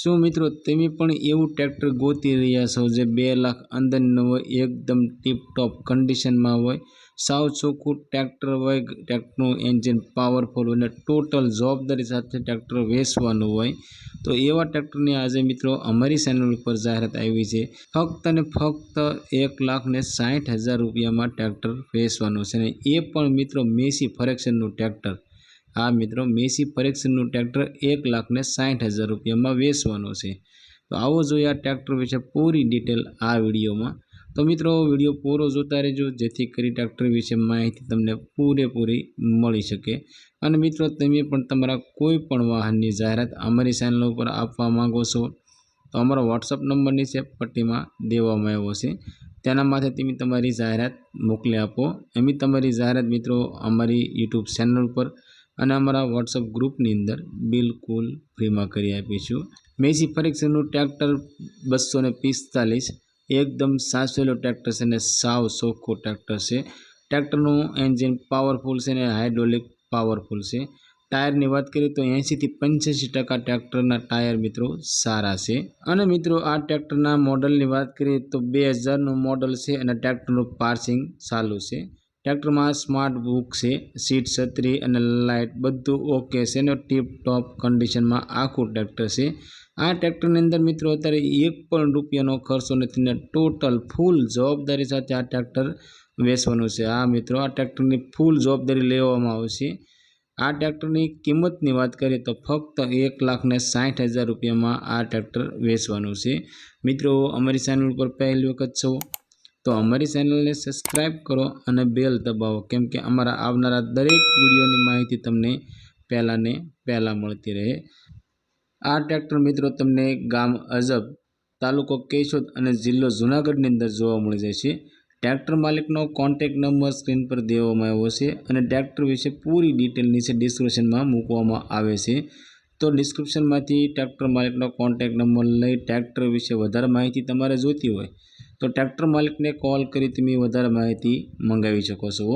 શું મિત્રો તમે પણ એવું ટ્રેક્ટર ગોતી રહ્યા છો જે બે લાખ અંદરનું હોય, એકદમ ટીપટોપ કન્ડિશનમાં હોય? સાવ ચોખ્ખું ટ્રેક્ટર હોય, ટ્રેક્ટરનું એન્જિન પાવરફુલ અને ટોટલ જવાબદારી સાથે ટ્રેક્ટર વેચવાનું હોય. તો એવા ટ્રેક્ટરની આજે મિત્રો અમારી ચેનલ ઉપર જાહેરાત આવી છે. ફક્ત અને ફક્ત એક લાખ ને સાઠ હજાર રૂપિયામાં ટ્રેક્ટર વેચવાનું છે અને એ પણ મિત્રો મેસી ફરેક્શનનું ટ્રેક્ટર. હા મિત્રો, મેસી પરીક્ષણનું ટ્રેક્ટર એક લાખને સાઠ હજાર રૂપિયામાં વેચવાનું છે. તો આવો જોઈએ આ ટ્રેક્ટર વિશે પૂરી ડિટેલ આ વિડીયોમાં. તો મિત્રો, વીડિયો પૂરો જોતા રહેજો, જેથી કરી ટ્રેક્ટર વિશે માહિતી તમને પૂરેપૂરી મળી શકે. અને મિત્રો, તમે પણ તમારા કોઈ પણ વાહનની જાહેરાત અમારી ચેનલ ઉપર આપવા માંગો છો, તો અમારો વોટ્સઅપ નંબર નીચે પટ્ટીમાં દેવામાં આવ્યો છે. તેના માથે તમે તમારી જાહેરાત મોકલી આપો. એમ તમારી જાહેરાત મિત્રો અમારી યુટ્યુબ ચેનલ ઉપર અને અમારા વોટ્સઅપ ગ્રુપની અંદર બિલકુલ ફ્રીમાં કરી આપીશું મેસી પરીક્ષણનું ટ્રેક્ટર બસો ને પિસ્તાલીસ, એકદમ સાચવેલું ટ્રેક્ટર છે અને સાવ સોખું ટ્રેક્ટર છે. ટ્રેક્ટરનું એન્જિન પાવરફુલ છે અને હાઇડ્રોલિક પાવરફુલ છે. ટાયરની વાત કરીએ તો એંશીથી પંચ્યાસી ટકા ટ્રેક્ટરના ટાયર મિત્રો સારા છે. અને મિત્રો આ ટ્રેક્ટરના મોડલની વાત કરીએ તો બે હજારનું મોડલ છે અને ટ્રેક્ટરનું પાર્સિંગ ચાલુ છે. ટ્રેક્ટરમાં સ્માર્ટ બુક છે, સીટ છત્રી અને લાઇટ બધું ઓકે છે અને ટીપ ટોપ કન્ડિશનમાં આખું ટ્રેક્ટર છે. આ ટ્રેક્ટરની અંદર મિત્રો અત્યારે એક પણ રૂપિયાનો ખર્ચો નથી ને ટોટલ ફૂલ જવાબદારી સાથે આ ટ્રેક્ટર વેચવાનું છે. આ મિત્રો, આ ટ્રેક્ટરની ફૂલ જવાબદારી લેવામાં આવશે આ ટ્રેક્ટરની કિંમતની વાત કરીએ તો ફક્ત એક લાખ ને સાઠ હજાર રૂપિયામાં આ ટ્રેક્ટર વેચવાનું છે. મિત્રો, અમારી ચેનલ ઉપર પહેલી વખત છો? તો અમારી ચેનલને સબસ્ક્રાઈબ કરો અને બેલ દબાવો, કેમ કે અમારા આવનારા દરેક વિડીયોની માહિતી તમને પહેલાં ને પહેલાં મળતી રહે. આ ટ્રેક્ટર મિત્રો તમને ગામ અજબ, તાલુકો કેશોદ અને જિલ્લો જૂનાગઢની અંદર જોવા મળી જાય છે. ટ્રેક્ટર માલિકનો કોન્ટેક નંબર સ્ક્રીન પર દેવામાં આવ્યો છે અને ટ્રેક્ટર વિશે પૂરી ડિટેલ નીચે ડિસ્ક્રિપ્શનમાં મૂકવામાં આવે છે. તો ડિસ્ક્રિપ્શનમાંથી ટ્રેક્ટર માલિકનો કોન્ટેક નંબર લઈ ટ્રેક્ટર વિશે વધારે માહિતી તમારે જોઈતી હોય તો ટ્રેક્ટર માલિકને કોલ કરી તમે વધારે માહિતી મંગાવી શકો છો